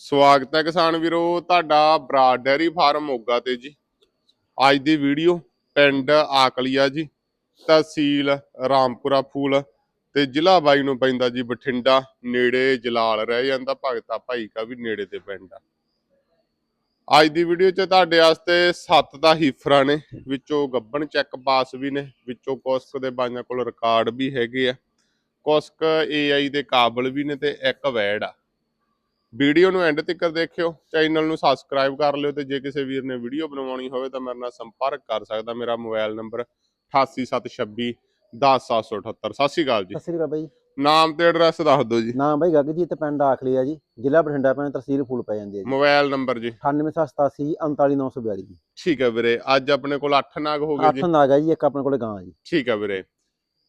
ਸਵਾਗਤ ਹੈ ਕਿਸਾਨ ਵੀਰੋ, ਤੁਹਾਡਾ ਬਰਾਡ ਡੈਰੀ ਫਾਰਮ ਮੋਗਾ ਤੇ ਜੀ। ਅੱਜ ਦੀ ਵੀਡੀਓ ਪਿੰਡ ਆਕਲੀਆ ਜੀ, ਤਹਿਸੀਲ ਰਾਮਪੁਰਾ ਫੂਲ ਤੇ ਜ਼ਿਲ੍ਹਾ ਬਾਈ ਨੂੰ ਪੈਂਦਾ ਜੀ ਬਠਿੰਡਾ, ਨੇੜੇ ਜਲਾਲ ਰਹਿ ਜਾਂਦਾ ਭਗਤਾ ਭਾਈ ਕਾ ਵੀ ਨੇੜੇ ਤੇ ਪਿੰਡ ਆ। ਅੱਜ ਦੀ ਵੀਡੀਓ 'ਚ ਤੁਹਾਡੇ ਵਾਸਤੇ ਸੱਤ ਦਾ ਹੀਫਰਾ ਨੇ, ਵਿੱਚੋਂ ਗੱਬਣ ਚੈੱਕ ਪਾਸ ਵੀ ਨੇ, ਵਿੱਚੋਂ ਕੁਸਕ ਦੇ ਬਾਈਆਂ ਕੋਲ ਰਿਕਾਰਡ ਵੀ ਹੈਗੇ ਆ, ਕੁਸਕ AI ਦੇ ਕਾਬਲ ਵੀ ਨੇ ਤੇ ਇੱਕ ਵੈੜ ਆ। ਵੀਡੀਓ ਨੂੰ ਐਂਡ ਤੱਕ ਦੇਖਿਓ ਚੈਨਲ ਨੂੰ ਸਬਸਕ੍ਰਾਈਬ ਕਰ ਲਿਓ ਤੇ ਜੇ ਕਿਸੇ ਵੀਰ ਨੇ ਵੀਡੀਓ ਬਣਵਾਉਣੀ ਹੋਵੇ ਤਾਂ ਮੇਰੇ ਨਾਲ ਸੰਪਰਕ ਕਰ ਸਕਦਾ। ਮੇਰਾ ਮੋਬਾਈਲ ਨੰਬਰ 8876 10778 ਸਤਿ ਸ਼੍ਰੀ ਅਕਾਲ ਜੀ। ਸਤਿ ਸ੍ਰੀ ਅਕਾਲ ਬਾਈ। ਨਾਮ ਤੇ ਐਡਰੈਸ ਦੱਸ ਦਿਓ ਜੀ। ਨਾਮ ਬਾਈ ਗੱਗਜੀਤ ਪਿੰਡ ਆਖਲੀ ਆ ਜੀ। ਜ਼ਿਲ੍ਹਾ ਬਠਿੰਡਾ ਪੈਣ ਤਹਿਸੀਲ ਫੂਲ ਪੈ ਜਾਂਦੀ ਹੈ ਜੀ। ਮੋਬਾਈਲ ਨੰਬਰ ਜੀ। 98787 39942 ਜੀ ਠੀਕ ਹੈ ਵੀਰੇ ਅੱਜ ਆਪਣੇ ਕੋਲ 8 ਨਾਗ ਹੋ ਗਏ ਅੱਠ ਜੀ ਨਾਗ ਆ ਜੀ ਇੱਕ ਆਪਣੇ ਕੋਲੇ ਗਾਂ ਜੀ। ਠੀਕ ਹੈ ਵੀਰੇ।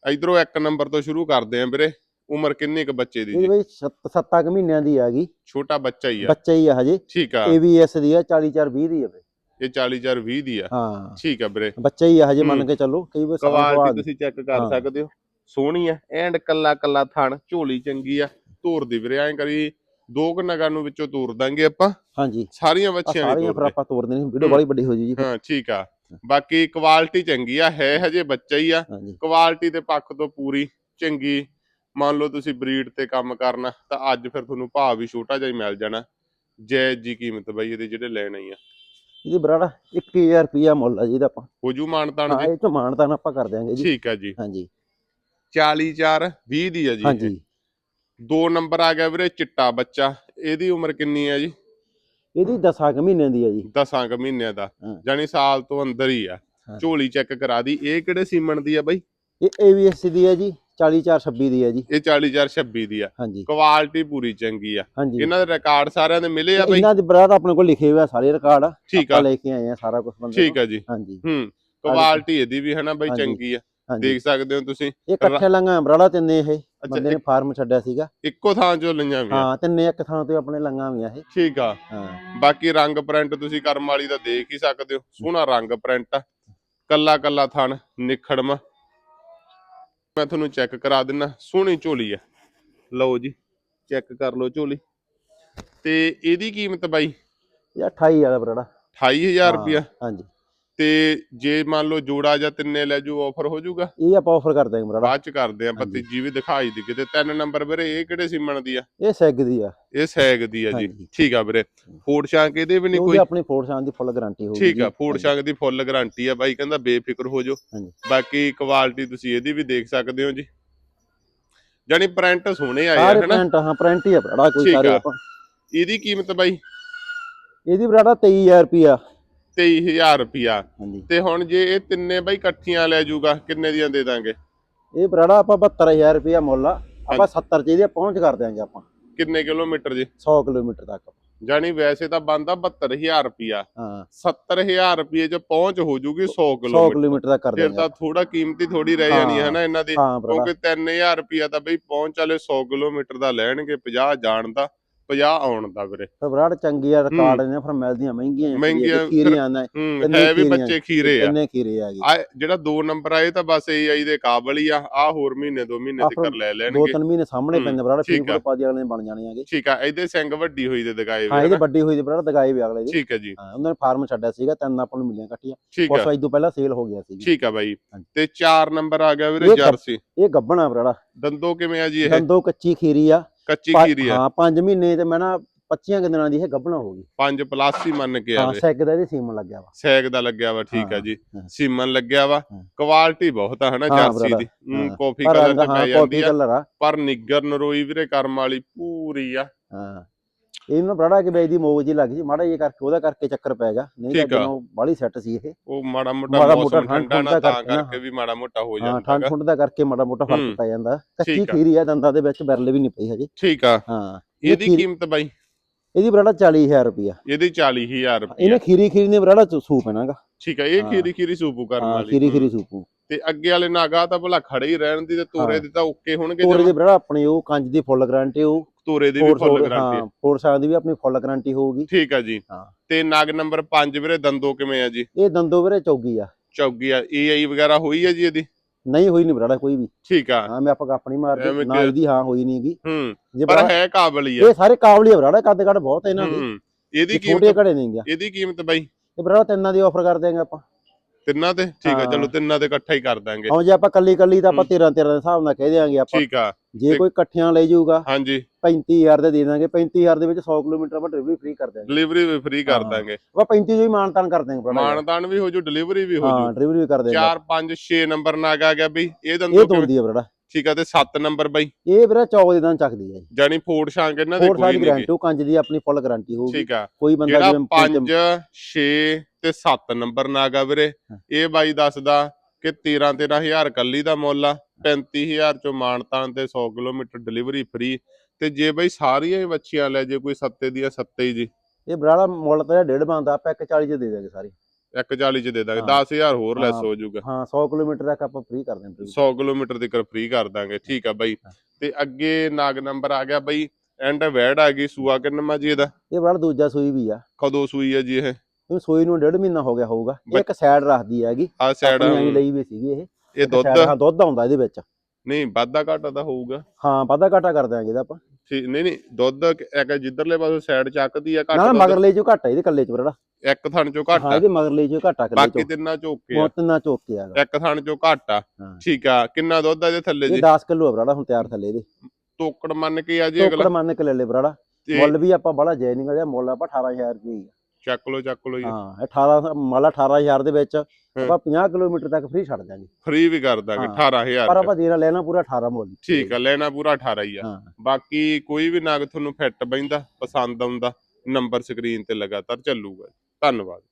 ਇਧਰੋਂ ਇੱਕ ਨੰਬਰ ਤੋਂ ਸ਼ੁਰੂ ਕਰਦੇ ਆਂ ਵੀਰੇ। ਉਮਰ ਕਿੰਨੀ ਕੁ ਬੱਚੇ ਦੀ ਇਹ ਜੀ? ਬਾਈ 7 ਕੁ ਮਹੀਨਿਆਂ ਦੀ ਹੈਗੀ ਛੋਟਾ ਬੱਚਾ ਹੀ ਆ। ਬੱਚਾ ਹੀ ਆ ਹਜੇ। ਠੀਕ ਆ। ABS ਦੀ ਆ 40420 ਦੀ ਆ ਬਈ। ਇਹ 40020 ਦੀ ਆ। ਹਾਂ। ਠੀਕ ਆ ਵੀਰੇ। ਬੱਚਾ ਹੀ ਆ ਹਜੇ ਮੰਨ। ਕੇ ਚੱਲੋ ਕਈ ਵਾਰ ਕੁਆਲਿਟੀ ਸਵਾਦ- ਤੁਸੀਂ ਚੈੱਕ ਕਰ ਹਾਂ। ਸਕਦੇ ਹੋ। ਸੋਹਣੀ ਆ ਐਂਡ ਕੱਲਾ ਕੱਲਾ ਥਣ ਝੋਲੀ ਚੰਗੀ ਆ। ਧੂਰ ਦੀ ਵੀਰੇ ਐਂ ਕਰੀ ਦੋ ਕੁ ਨਗਾਂ ਨੂੰ ਵਿੱਚੋਂ ਤੋਰ ਦਾਂਗੇ ਆਪਾਂ। ਹਾਂਜੀ। ਸਾਰੀਆਂ ਬੱਚੀਆਂ ਸਾਰੀਆਂ ਨਹੀਂ ਫਿਰ ਤੋਰਦੇ ਆਪਾਂ ਨਹੀਂ ਵੀਡੀਓ ਹੂੰ। ਬੜੀ ਵੱਡੀ ਹੋ ਜੀ ਜੀ ਫਿਰ। ਹਾਂ ਠੀਕ ਆ। ਬਾਕੀ ਕੁਆਲਿਟੀ ਚੰਗੀ ਆ ਹੈ ਹਜੇ ਬੱਚਾ ਹੀ ਆ। ਹਾਂਜੀ। ਕੁਆਲਿਟੀ ਦੇ ਪੱਖ ਤੋਂ ਪੂਰੀ ਚੰਗੀ ਮੰਨ ਲਓ ਤੁਸੀਂ ਬਰੀਡ ਤੇ ਕੰਮ ਕਰਨਾ ਤਾਂ ਅੱਜ ਫਿਰ ਤੁਹਾਨੂੰ ਭਾਅ ਵੀ ਛੋਟਾ ਜਿਹਾ ਹੀ ਮਿਲ ਜਾਣਾ। ਜੈ ਜੀ ਕੀਮਤ ਬਈ ਇਹਦੇ ਜਿਹੜੇ ਲੈਣਾ ਆ। ਇਹਦੀ ਬਰਾੜਾ 21000 ਰੁਪਿਆ ਮੁੱਲ ਆ ਜੀ ਇਹਦਾ ਆਪਾਂ। ਹੋ ਜੂ ਮਾਨਤਾਨ ਹਾਂ ਜੀ? ਇਹ ਤੋਂ ਮਾਨਤਾਨ ਆਪਾਂ ਕਰ ਦਿਆਂਗੇ ਜੀ। ਠੀਕ ਆ ਜੀ। ਹਾਂਜੀ। 40 4 20 ਦੀ ਆ ਜੀ। ਹਾਂਜੀ। ਦੋ ਨੰਬਰ ਆ ਗਿਆ ਵੀਰੇ ਚਿੱਟਾ ਬੱਚਾ। ਇਹਦੀ ਉਮਰ ਕਿੰਨੀ ਹੈ ਜੀ? ਇਹਦੀ 10 ਕੁ ਮਹੀਨਿਆਂ ਦੀ ਆ ਜੀ। 10 ਕੁ ਮਹੀਨਿਆਂ ਦਾ। ਜਾਨੀ ਸਾਲ ਤੋਂ ਅੰਦਰ ਹੀ ਆ। ਝੋਲੀ ਚੈੱਕ ਕਰਾ ਦੀ। ਇਹ ਕਿਹੜੇ ਸੀਮਨ ਦੀ ਆ ਬਾਈ? ਇਹ ABS ਦੀ ਆ ਜੀ। 40426 ਦੀ ਆ ਜੀ। ਇਹ 40426 ਦੀ ਆ। ਹਾਂਜੀ। ਕੁਆਲਿਟੀ ਪੂਰੀ ਚੰਗੀ ਆ। ਹਾਂਜੀ। ਇਹਨਾਂ ਦੇ ਰਿਕਾਰਡ ਸਾਰਿਆਂ ਦੇ ਮਿਲੇ ਆ ਬਾਈ? ਇਹਨਾਂ ਦੇ ਬਰਾੜ ਆਪਣੇ ਕੋਲ ਲਿਖੇ ਹੋਏ ਆ ਸਾਰੇ ਰਿਕਾਰਡ ਠੀਕ ਆ। ਲੈ ਕੇ ਆਏ ਆ ਸਾਰਾ ਕੁਝ ਬੰਦੇ ਠੀਕ ਆ ਜੀ। ਹਾਂਜੀ। ਹੂੰ। ਕੁਆਲਿਟੀ ਇਹਦੀ ਵੀ ਹੈ ਨਾ ਬਾਈ। ਚੰਗੀ ਆ। ਦੇਖ ਸਕਦੇ ਹੋ ਤੁਸੀਂ। ਇਹ ਇਕੱਠੇ ਲੰਗਾ ਬਰਾੜਾ ਤਿੰਨੇ ਇਹ। ਬੰਦੇ ਨੇ ਫਾਰਮ ਛੱਡਿਆ ਸੀਗਾ। ਇੱਕੋ ਥਾਂ ਚੋਂ ਲਈਆਂ ਵੀ। ਹਾਂ ਤਿੰਨੇ ਇੱਕ ਥਾਂ ਤੇ ਆਪਣੇ ਲੰਗਾ ਵੀ ਆ ਇਹ। ਠੀਕ ਆ। ਹਾਂ। ਬਾਕੀ ਰੰਗ ਪ੍ਰਿੰਟ ਤੁਸੀਂ ਕਰਮ ਵਾਲੀ ਦਾ ਦੇਖ ਹੀ ਸਕਦੇ ਹੋ। ਸੋਹਣਾ ਰੰਗ ਪ੍ਰਿੰਟ ਆ। ਕੱਲਾ ਕੱਲਾ ਥਣ ਨਿਖੜਮ। ਮੈਂ ਤੁਹਾਨੂੰ ਚੈੱਕ ਕਰਾ ਦਿੰਨਾ ਸੋਹਣੀ ਝੋਲੀ ਆ। ਲਓ ਜੀ ਚੈੱਕ ਕਰ ਲਓ ਝੋਲੀ। ਤੇ ਇਹਦੀ ਕੀਮਤ ਬਾਈ? ਇਹ 28 ਵਾਲਾ ਬਰਾੜਾ 28000 ਰੁਪਿਆ ਹਾਂਜੀ। ਤੇ ਜੇ ਮੰਨ ਲਓ ਜੋੜਾ ਜਾਂ ਤਿੰਨੇ ਲੈ ਜੂ ਆਫਰ ਹੋ ਜਾਊਗਾ ਇਹ ਆਪਾਂ ਆਫਰ ਕਰ ਦਾਂਗੇ ਬਰਾੜਾ ਬਾਅਦ ਚ ਕਰਦੇ ਆਂ। ਪਤੀ ਵੀ ਦਿਖਾਈ ਦੀ ਕਿਤੇ। ਤਿੰਨ ਨੰਬਰ ਵੀਰੇ ਇਹ ਕਿਹੜੇ ਸੀਮਣ ਦੀ ਆ? ਇਹ ਸੈਗ ਦੀ ਆ। ਇਹ ਸੈਗ ਦੀ ਆ ਜੀ। ਠੀਕ ਆ ਵੀਰੇ। ਫੋੜ ਸ਼ਾਂਕ ਇਹਦੇ ਵੀ ਨਹੀਂ ਕੋਈ? ਆਪਣੀ ਫੋਰਡ ਸ਼ਾਨ ਦੀ ਫੁੱਲ ਗਾਰੰਟੀ ਹੋਊਗੀ ਠੀਕ ਆ ਜੀ। ਹਾਂਜੀ। ਸ਼ੰਕ ਦੀ ਫੁੱਲ ਗਾਰੰਟੀ ਆ ਬਾਈ ਕਹਿੰਦਾ ਬੇਫਿਕਰ ਹੋ ਜਾਓ। ਹਾਂਜੀ। ਬਾਕੀ ਕੁਆਲਿਟੀ ਤੁਸੀਂ ਇਹਦੀ ਵੀ ਦੇਖ ਸਕਦੇ ਹੋ ਜੀ। ਜਾਨੀ ਪ੍ਰਿੰਟ ਸੋਹਣੇ ਆਏ ਆ ਹਨਾ? ਪ੍ਰਿੰਟ ਹਾਂ ਪ੍ਰਿੰਟ ਹੀ ਆ ਬਰਾੜਾ ਕੋਈ ਸਾਰੇ। ਆਪਾਂ। ਇਹਦੀ ਕੀਮਤ ਬਾਈ? ਇਹਦੀ ਬਰਾੜਾ 23000 ਰੁਪਿਆ 23000 ਰੁਪਿਆ ਹਾਂਜੀ। ਤੇ ਹੁਣ ਜੇ ਇਹ ਤਿੰਨੇ ਬਾਈ ਇਕੱਠੀਆਂ ਲੈ ਜਾਊਗਾ ਕਿੰਨੇ ਦੀਆਂ ਦੇ ਦਾਂਗੇ? ਇਹ ਬਰਾੜਾ ਆਪਾਂ 72000 ਰੁਪਿਆ ਮੁੱਲ ਆ। ਆਪਾਂ 70 ਚ ਇਹਦੀ ਪਹੁੰਚ ਕਰ ਦਿਆਂਗੇ ਆਪਾਂ। ਕਿੰਨੇ ਕਿਲੋਮੀਟਰ ਜੀ? 100 ਕਿਲੋਮੀਟਰ ਤੱਕ ਜਾਨੀ ਵੈਸੇ ਤਾਂ ਬੰਦਾ 72000 ਰੁਪਿਆ ਹਾਂ। 70000 ਰੁਪਏ ਚ ਪਹੁੰਚ ਹੋ ਜੂਗੀ 100 100 ਕਿਲੋਮੀਟਰ। ਕਿਲੋਮੀਟਰ ਤੱਕ ਕਰ ਫਿਰ ਦਿਆਂਗੇ ਤਾਂ ਥੋੜਾ ਕੀਮਤੀ ਥੋੜੀ ਰਹਿ ਜਾਣੀ ਹੈ। ਨਾ ਇਹਨਾਂ ਦੀ। ਹਾਂ ਕਿਉਂਕਿ 3000 ਰੁਪਿਆ ਤਾਂ ਬਈ ਪਹੁੰਚ ਵਾਲੇ 100 ਕਿਲੋਮੀਟਰ ਦਾ ਲੈਣਗੇ 50 ਜਾਣ ਦਾ। 50 ਆਉਣ ਦਾ ਵੀਰੇ। ਫਿਰ ਚੰਗੀ ਆ ਰਿਕਾਰਡ ਨੇ ਫਿਰ ਮਿਲਦੀਆਂ ਮਹਿੰਗੀਆਂ ਹੀ ਮਹਿੰਗੀਆਂ, ਖੀਰੀਆਂ ਨੇ ਹੂੰ ਹੈ ਵੀ? ਬੱਚੇ ਖੀਰੇ ਆ। ਕਿੰਨੇ ਖੀਰੇ ਆ ਗਏ। ਆ ਜਿਹੜਾ 2 ਨੰਬਰ ਆਏ ਤਾਂ ਬਸ AI ਦੇ ਕਾਬਲ ਹੀ ਆ ਆ ਹੋਰ ਮਹੀਨੇ 2 ਮਹੀਨੇ ਤੱਕ ਫਿਰ ਲੈ ਦੋ ਲੈਣਗੇ ਤਿੰਨ ਮਹੀਨੇ ਸਾਹਮਣੇ ਹੂੰ, ਪੈਂਦੇ ਬਰਾੜ ਆ। ਪਾਦੀ ਵਾਲੇ ਨੇ ਬਣ ਜਾਣੇ ਆਗੇ। ਠੀਕ ਆ ਇਹਦੇ ਸਿੰਘ ਵੱਡੀ ਹੋਈ ਦੇ ਦਿਖਾਏ ਹਾਂ ਵੇ ਇਹਦੇ ਹਨਾ? ਵੱਡੀ ਹੋਈ ਦੀ ਬਰਾੜ ਦਗਾਈ ਵੀ ਅਗਲੇ ਦੀ। ਠੀਕ ਆ ਜੀ। ਹਾਂ ਉਹਨਾਂ ਨੇ ਫਾਰਮ ਛੱਡਿਆ ਸੀਗਾ ਤਿੰਨ ਆਪਾਂ ਨੂੰ ਮਿਲੀਆਂ ਇਕੱਠੀਆਂ। ਠੀਕ ਆ। ਵਾਰ ਤੋਂ ਪਹਿਲਾਂ ਸੇਲ ਹੋ ਗਿਆ ਸੀ। ਠੀਕ ਆ ਬਾਈ। ਤੇ 4 ਨੰਬਰ ਆ ਗਿਆ ਵੀਰੇ ਜਰਸੀ। ਇਹ ਗੱਬਣਾ ਬਰਾੜਾ। ਦੰਦੋ ਕਿਵੇਂ ਆ ਜੀ ਇਹ? ਦੰਦੋ ਕੱਚੀ ਖੀਰੀ ਆ। ਕੱਚੀ ਖੀਰੀ ਆ। ਹਾਂ 5 ਮਹੀਨੇ ਤੇ ਮੈਂ ਨਾ 25 ਕੁ ਦਿਨਾਂ ਦੀ ਇਹ ਗੱਬਣਾ ਹੋ ਗਈ। 5 ਪਲੱਸ ਹੀ ਮੰਨ ਕੇ ਹਾਂ ਆਵੇ ਸੈਗ ਦਾ ਇਹਦੇ ਸੀਮਨ ਲੱਗਿਆ ਵਾ। ਸੈਗ ਦਾ ਲੱਗਿਆ ਵਾ ਠੀਕ ਆ ਹਾਂ, ਜੀ। ਹਾਂ। ਸੀਮਨ ਲੱਗਿਆ ਵਾ। ਹਾਂ। ਕੁਆਲਿਟੀ ਬਹੁਤ ਆ ਹਨਾ ਹਾਂ, ਜਰਸੀ ਦੀ। ਹੂੰ, ਹਾਂ। ਕਾਫੀ ਕਲਰ ਹਾਂ ਪੈ ਜਾਂਦੀ ਆ। ਪਰ ਨਿੱਗਰ ਨਰੋਈ ਵੀਰੇ ਕਰਮ ਵਾਲੀ ਪੂਰੀ ਆ। ਹਾਂ। ਇਹਨੂੰ ਬਰਾੜਾ ਕੇ ਬੇਜ ਦੀ ਮੋਗ ਜੀ ਲੱਗ ਜੀ ਮਾੜਾ ਇਹ ਕਰਕੇ ਉਹਦਾ ਕਰਕੇ ਚੱਕਰ ਪੈ ਗਿਆ। ਨਹੀਂ ਤਾਂ ਠੀਕ ਆ। ਜਦੋਂ ਬਾਲੀ ਸੈੱਟ ਸੀ ਇਹ। ਉਹ ਮਾੜਾ ਮੋਟਾ ਮਾੜਾ ਮੋਟਾ ਮੌਸਮ ਠੰਡ ਠੰਡਾ ਨਾ ਠੁੰਡ ਤਾਂ ਕਰਕੇ ਵੀ ਮਾੜਾ ਮੋਟਾ ਹੋ ਹਾਂ ਜਾਂਦਾ ਠੰਡ ਹੈਗਾ। ਠੁੰਡ ਦਾ ਕਰਕੇ ਮਾੜਾ ਮੋਟਾ ਹੂੰ। ਫ਼ਰਕ ਪੈ ਜਾਂਦਾ। ਕੱਚੀ ਠੀਕ ਆ। ਖੀਰੀ ਆ ਦੰਦਾਂ ਦੇ ਵਿੱਚ ਬਰਲੇ ਵੀ ਨਹੀਂ ਪਈ ਹਜੇ। ਠੀਕ ਆ। ਹਾਂ। ਇਹ ਇਹਦੀ ਖੀਰੀ- ਕੀਮਤ ਬਾਈ? ਇਹਦੀ ਬਰਾੜਾ 40000 ਰੁਪਿਆ ਇਹਦੀ 40000 ਰੁਪਏ ਇਹਨੇ ਖੀਰੀ ਖੀਰੀ ਨੇ ਬਰਾੜਾ ਚ ਸੂਪ ਹੈਨਾਗਾ ਠੀਕ ਆ ਇਹ ਹਾਂ। ਖੀਰੀ ਖੀਰੀ ਸੂਪੂ ਕਰਨ ਹਾਂ ਵਾਲੀ। ਖੀਰੀ। ਖੀਰੀ ਸੂਪੂ ਤੇ ਅੱਗੇ ਵਾਲੇ ਨਾਗਾ ਤਾਂ ਭਲਾ ਖੜੇ ਹੀ ਰਹਿਣ ਦੀ ਤੇ ਤੋਰੇ। ਦੀ ਤਾਂ ਓਕੇ ਹੋਣਗੇ ਤੋਰੇ। ਦੀ ਬਰਾੜਾ ਆਪਣੀ ਉਹ ਕੰਜ ਦੀ ਫੁੱਲ ਗਾਰੰਟੀ ਉਹ ਤੋਰੇ ਦੀ ਵੀ ਫੁੱਲ ਗਾਰੰਟੀ ਹਾਂ। ਫੋਰ ਸਾਲ ਦੀ ਵੀ ਆਪਣੀ ਫੁੱਲ ਗਾਰੰਟੀ ਹੋਊਗੀ। ਠੀਕ ਆ ਜੀ। ਹਾਂ। ਤੇ ਨਗ ਨੰਬਰ 5 ਵੀਰੇ ਦੰਦੋ ਕਿਵੇਂ ਆ ਜੀ? ਇਹ ਦੰਦੋ ਵੀਰੇ ਚੌਗੀ ਆ। ਚੌਗੀ ਆ। ਏਆਈ ਵਗੈਰਾ ਹੋਈ ਆ ਜੀ ਇਹਦੀ? ਨਹੀਂ ਹੋਈ ਨਹੀਂ ਬਰਾੜਾ ਕੋਈ ਵੀ। ਠੀਕ ਆ। ਹਾਂ ਮੈਂ ਆਪਾਂ ਨਹੀਂ ਮਾਰਦੇ ਨਾ ਇਹਦੀ ਹਾਂ ਹੋਈ ਨਹੀਂ ਹੈਗੀ। ਹੂੰ ਪਰ ਹੈ ਕਾਬਲ ਆ। ਇਹ ਸਾਰੇ ਕਾਬਲੀ ਆ ਬਰਾੜਾ ਕੱਦ ਕੱਦ ਬਹੁਤ ਇਹਨਾਂ ਦੇ। ਇਹਦੀ ਇਹ ਛੋਟੇ ਕੀਮਤ ਘੜੇ ਨਹੀਂ ਗਿਆ ਇਹਦੀ ਕੀਮਤ ਬਾਈ? ਇਹ ਬਰਾੜਾ ਤਿੰਨਾਂ ਦੀ ਆਫਰ ਕਰ ਦੇਂਗੇ ਆਪਾਂ। ਤਿੰਨਾਂ ਤੇ? ਠੀਕ ਆ ਹਾਂ। ਚਲੋ ਤਿੰਨਾਂ ਤੇ ਇਕੱਠਾ ਹੀ ਕਰ ਦਾਂਗੇ। ਹੁਣ ਜੇ ਆਪਾਂ ਕੱਲੀ ਕੱਲੀ ਤਾਂ ਆਪਾਂ ਹੂੰ। 13 13 ਦੇ ਹਿਸਾਬ ਨਾਲ ਕਹਿ ਦਿਆਂਗੇ ਆਪਾਂ। ਠੀਕ ਆ। ਜੇ ਕੋਈ ਇਕੱਠਿਆਂ ਲੈ ਜਾਊਗਾ ਹਾਂਜੀ। 35000 ਦੇ ਦੇ ਦਾਂਗੇ। 35000 ਦੇ ਵਿੱਚ 100 ਕਿਲੋਮੀਟਰ ਆਪਾਂ ਡਿਲੀਵਰੀ ਫ੍ਰੀ ਕਰ ਦਿਆਂਗੇ। ਡਿਲੀਵਰੀ ਵੀ ਫ੍ਰੀ ਕਰ ਹਾਂ। ਦਾਂਗੇ। ਆਪਾਂ 35 ਜੋ ਹੀ ਮਾਨਤਾਨ ਕਰ ਦਿਆਂਗੇ ਬਰਾੜਾ ਮਾਨਦਾਨ ਵੀ ਹੋ ਜੂ ਡਿਲੀਵਰੀ ਵੀ ਹੋ ਹਾਂ ਜੂ ਡਿਲੀਵਰੀ ਵੀ ਕਰ ਦਿਆਂਗੇ। 4 5 6 ਨੰਬਰ ਨਾਗ ਆ ਗਿਆ ਬਈ। ਇਹ ਇਹ ਦੰਦੋ ਆ ਬਰਾੜਾ ਠੀਕ ਆ ਤੇ 7 ਨੰਬਰ ਬਾਈ। ਇਹ ਵੀਰਾ ਚੌਕ ਦੇ ਦਾਂ ਚੱਕਦੀ ਹੈ ਜਾਨੀ ਫੋੜ ਸ਼ਾਂਕ ਇਹਨਾਂ ਦੇ ਕੋਈ ਨਹੀਂ ਗਾਰੰਟੀ ਉਹ ਕੰਜ ਦੀ ਆਪਣੀ ਫੁੱਲ ਗਾਰੰਟੀ ਹੋਊਗੀ। ਠੀਕ ਆ। ਕੋਈ ਬੰਦਾ ਜਿਵੇਂ 5 6 ਤੇ 7 ਨੰਬਰ ਨਾਗ ਆ ਵੀਰੇ। ਇਹ ਬਾਈ ਦੱਸਦਾ ਕਿ 13 13000 ਕੱਲੀ ਦਾ ਮੁੱਲ ਆ 35000 ਚੋਂ ਮਾਨਤਾਨ ਤੇ 100 ਕਿਲੋਮੀਟਰ ਡਿਲੀਵਰੀ ਫ੍ਰੀ ਤੇ ਜੇ ਬਾਈ ਸਾਰੀਆਂ ਹੀ ਬੱਚੀਆਂ ਲੈ ਜੇ ਕੋਈ ਸੱਤੇ ਦੀਆਂ ਸੱਤੇ ਹੀ ਜੀ। ਇਹ ਬਰਾੜਾ ਮੁੱਲ ਤਾਂ ਡੇਢ ਬੰਦਾ ਆਪਾਂ 140 ਚ ਦੇ ਦਾਂਗੇ ਸਾਰੀ। 140 ਚ ਦੇ ਦਾਂਗੇ ਹਾਂ। 10000 ਹੋਰ ਲੈਸ ਹਾਂ। ਜਾਊਗਾ। ਹਾਂ 100 ਕਿਲੋਮੀਟਰ ਤੱਕ ਆਪਾਂ ਫ੍ਰੀ ਕਰ ਦਿੰਦੇ 100 ਕਿਲੋਮੀਟਰ ਤੱਕ ਫ੍ਰੀ ਕਰ ਦਾਂਗੇ ਠੀਕ ਆ ਬਾਈ। ਤੇ ਅੱਗੇ ਨਾਗ ਨੰਬਰ ਆ ਗਿਆ ਬਾਈ ਐਂਡ ਵੈੜ ਆ ਗਈ ਸੂਆ ਕਿੰਨਮਾ ਜੀ ਇਹਦਾ? ਇਹ ਬਰਾੜਾ ਦੂਜਾ ਸੂਈ ਵੀ ਆ। ਕਦੋਂ ਸੂਈ ਹੈ ਜੀ ਇਹ? ਇਹ ਸੂਈ ਨੂੰ ਡੇਢ ਮਹੀਨਾ ਹੋ ਗਿਆ ਹੋਊਗਾ ਇਹ ਇੱਕ ਸਾਈਡ ਰੱਖਦੀ ਹੈਗੀ ਆ ਸਾਈਡ ਐਂ ਲਈ ਵੀ ਸੀਗੀ ਇਹ ਇਹ ਦੁੱਧ ਹਾਂ ਦੁੱਧ ਆਉਂਦਾ ਇਹਦੇ ਵਿੱਚ। ਨਹੀਂ ਵਾਧਾ ਘਾਟਾ ਤਾਂ ਹੋਊਗਾ। ਹਾਂ ਵਾਧਾ ਘਾਟਾ ਕਰ ਦਿਆਂਗੇ ਇਹਦਾ ਆਪਾਂ। ਠੀਕ ਨਹੀਂ ਨਹੀਂ ਦੁੱਧ ਇੱਕ ਜਿੱਧਰਲੇ ਪਾਸੇ ਸਾਈਡ ਚੱਕਦੀ ਆ ਘੱਟ ਨਾ ਮਗਰਲੇ ਚੋਂ ਘਾਟਾ ਇਹਦੇ ਕੱਲੇ ਚ ਬਰਾੜਾ ਇੱਕ ਥਣ ਚੋਂ ਘੱਟ ਹਾਂ ਆ ਇਹਦੇ ਮਗਰਲੇ ਚੋਂ ਘਾਟਾ ਕੱਲੇ ਬਾਕੀ ਚੋਂ। ਤਿੰਨਾਂ ਝੋਕੇ ਆ। ਬਹੁਤ ਨਾ ਚੋਕੇ ਆਗਾ ਇੱਕ ਥਣ ਚੋਂ ਘੱਟ ਆ। ਠੀਕ ਆ ਕਿੰਨਾ ਦੁੱਧ ਆ ਇਹਦੇ ਥੱਲੇ ਇਹ ਜੀ? 10 ਕਿਲੋ ਆ ਬਰਾੜਾ ਹੁਣ ਤਿਆਰ ਥੱਲੇ ਇਹਦੇ। ਤੋਕੜ ਮੰਨ ਕੇ ਆ ਜੀ ਟੋਕੜ ਅਗਲਾ ਮੰਨ ਕੇ ਲੈ ਲੈ ਬਰਾੜਾ। ਮੁੱਲ ਵੀ ਆਪਾਂ ਬੜਾ ਜੈ ਨਹੀਂ ਕਰਿਆ ਮੁੱਲ ਆਪਾਂ 18000 ਰੁਪਏ ਹੀ ਆ। ਚੱਕ ਲੋ ਚੱਕ ਲੋ ਜੀ। ਹਾਂ ਇਹ 18 ਮਾਲਾ 18000 ਦੇ ਵਿੱਚ ਆਪਾਂ 50 ਕਿਲੋਮੀਟਰ ਤੱਕ ਫ੍ਰੀ ਛੱਡ ਦਿਆਂਗੇ। ਫ੍ਰੀ ਵੀ ਕਰ ਦਾਂਗੇ ਹਾਂ। 18000 ਪਰ। ਆਪਾਂ ਦੇਣਾ ਲੈਣਾ ਪੂਰਾ 18 ਮੁੱਲ। ਠੀਕ ਆ ਲੈਣਾ ਪੂਰਾ 18 ਹੀ ਆ। ਬਾਕੀ ਕੋਈ ਵੀ ਨਾਗ ਤੁਹਾਨੂੰ ਫਿੱਟ ਬੈਂਦਾ ਪਸੰਦ ਆਉਂਦਾ ਨੰਬਰ ਸਕਰੀਨ ਤੇ ਲਗਾਤਾਰ ਚੱਲੂਗਾ। ਧੰਨਵਾਦ।